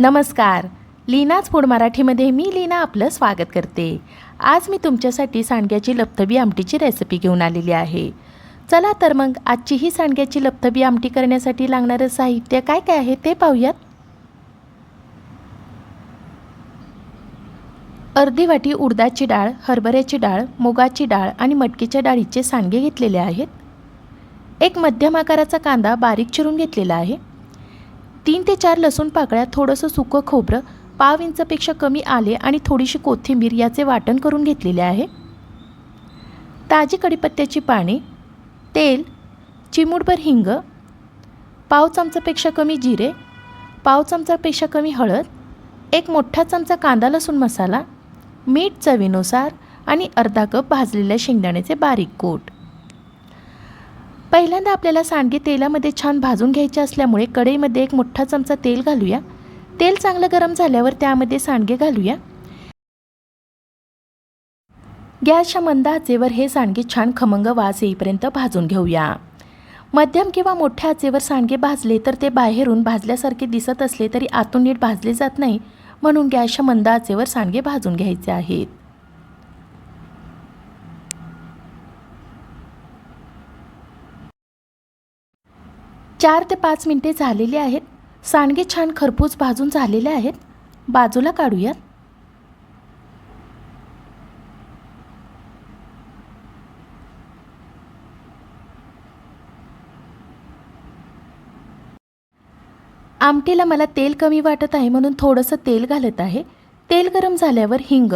नमस्कार. लीनाच फूड मराठीमध्ये मी लीना आपलं स्वागत करते. आज मी तुमच्यासाठी सांडग्याची लपथबी आमटीची रेसिपी घेऊन आलेली आहे. चला तर मग आजची ही सांडग्याची लपथबी आमटी करण्यासाठी लागणारं साहित्य काय काय आहे ते पाहूयात. अर्धी वाटी उडदाची डाळ हरभऱ्याची डाळ मुगाची डाळ आणि मटकीच्या डाळीचे सांडगे घेतलेले आहेत. एक मध्यम आकाराचा कांदा बारीक चिरून घेतलेला आहे. तीन ते चार लसूण पाकळ्या थोडंसं सुकं खोबरं पाव इंचपेक्षा कमी आले आणि थोडीशी कोथिंबीर याचे वाटण करून घेतलेले आहे. ताजी कढीपत्त्याची पाने तेल चिमूटभर हिंग पाव चमचापेक्षा कमी जिरे पाव चमचापेक्षा कमी हळद एक मोठा चमचा कांदा लसूण मसाला मीठ चवीनुसार आणि अर्धा कप भाजलेल्या शेंगदाण्याचे बारीक कोट. पहिल्यांदा आपल्याला सांडगे तेलामध्ये छान भाजून घ्यायचे असल्यामुळे कढईमध्ये एक मोठा चमचा तेल घालूया. तेल चांगलं गरम झाल्यावर त्यामध्ये सांडगे घालूया. गॅसच्या मंद आचेवर हे सांडगे छान खमंग वास येईपर्यंत भाजून घेऊया. मध्यम किंवा मोठ्या आचेवर सांडगे भाजले तर ते बाहेरून भाजल्यासारखे दिसत असले तरी आतून नीट भाजले जात नाही म्हणून गॅसच्या मंद आचेवर सांडगे भाजून घ्यायचे आहेत. चार ते पाच मिनटे झालेली आहेत. सांडगे छान खरपूस भाजून झालेले आहेत. बाजूला काढूयात. आमटीला मला तेल कमी वाटत आहे म्हणून थोडंसं तेल घालत आहे. तेल गरम झाल्यावर हिंग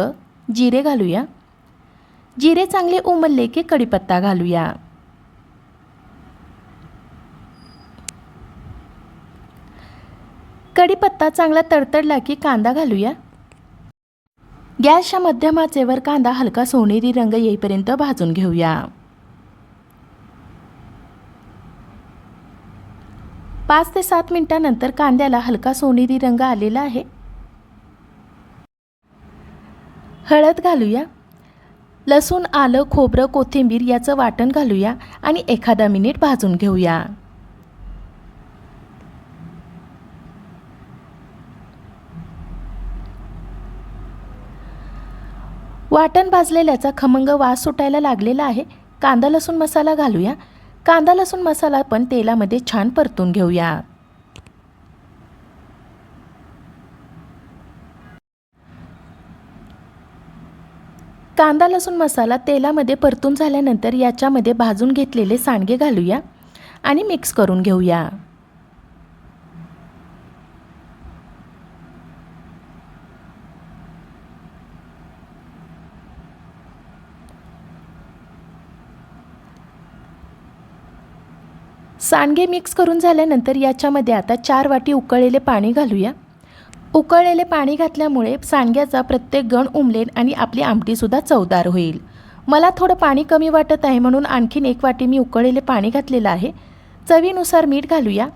जिरे घालूया. जिरे चांगले उमलले की कढीपत्ता घालूया. कढीपत्ता चांगला तडतडला की कांदा घालूया? गॅसच्या मध्यम आचेवर कांदा हलका सोनेरी रंग येईपर्यंत भाजून घेऊया. पाच ते सात मिनिटानंतर कांद्याला हलका सोनेरी रंग आलेला आहे. हळद घालूया. लसूण आलं खोबरं कोथिंबीर याचं वाटण घालूया आणि एखादा मिनिट भाजून घेऊया. वाटण भाजलेल्याचा खमंग वास सुटायला लागलेला आहे. कांदा लसूण मसाला घालूया. कांदा लसूण मसाला पण तेलामध्ये छान परतून घेऊया. कांदा लसूण मसाला तेलामध्ये परतून झाल्यानंतर याच्यामध्ये भाजून घेतलेले सांडगे घालूया आणि मिक्स करून घेऊया. सांडगे मिक्स करून झाल्यानंतर याच्यामध्ये आता चार वाटी उकळलेले पाणी घालूया. उकळलेले पाणी घातल्यामुळे सांडग्याचा प्रत्येक गण उमलेन आणि आपली आमटीसुद्धा चवदार होईल. मला थोडं पाणी कमी वाटत आहे म्हणून आणखीन एक वाटी मी उकळलेले पाणी घातलेलं आहे. चवीनुसार मीठ घालूया.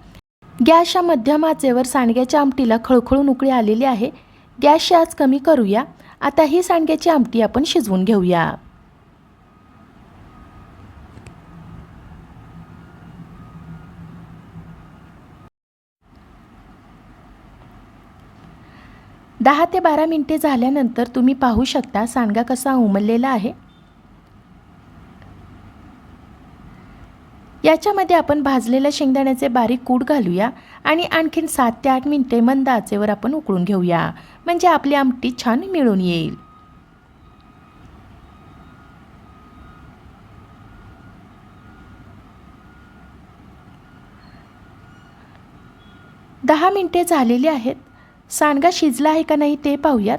गॅसच्या मध्यम आचेवर सांडग्याच्या आमटीला खळखळून उकळी आलेली आहे. गॅसची आज कमी करूया. आता ही सांडग्याची आमटी आपण शिजवून घेऊया. दहा ते बारा मिनटे झाल्यानंतर तुम्ही पाहू शकता सांडगा कसा उमललेला आहे. याच्यामध्ये आपण भाजलेल्या शेंगदाण्याचे बारीक कूड घालूया आणि आणखीन सात ते आठ मिनटे मंद आचेवर आपण उकळून घेऊया. म्हणजे आपली आमटी छान मिळून येईल. दहा मिनटे झालेली आहेत. सांडगा शिजला आहे का नाही ते पाहूयात.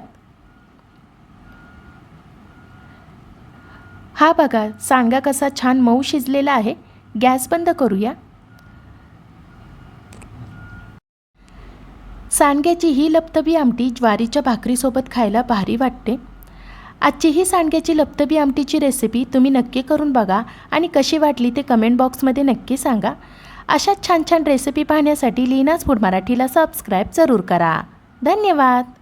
हा बघा सांडगा कसा छान मऊ शिजलेला आहे. गॅस बंद करूया. सांडग्याची ही लपतबी आमटी ज्वारीच्या भाकरीसोबत खायला भारी वाटते. आजची ही सांडग्याची लपतबी आमटीची रेसिपी तुम्ही नक्की करून बघा आणि कशी वाटली ते कमेंट बॉक्समध्ये नक्की सांगा. अशाच छान छान रेसिपी पाहण्यासाठी लीनाच फूड मराठीला सबस्क्राईब जरूर करा. धन्यवाद.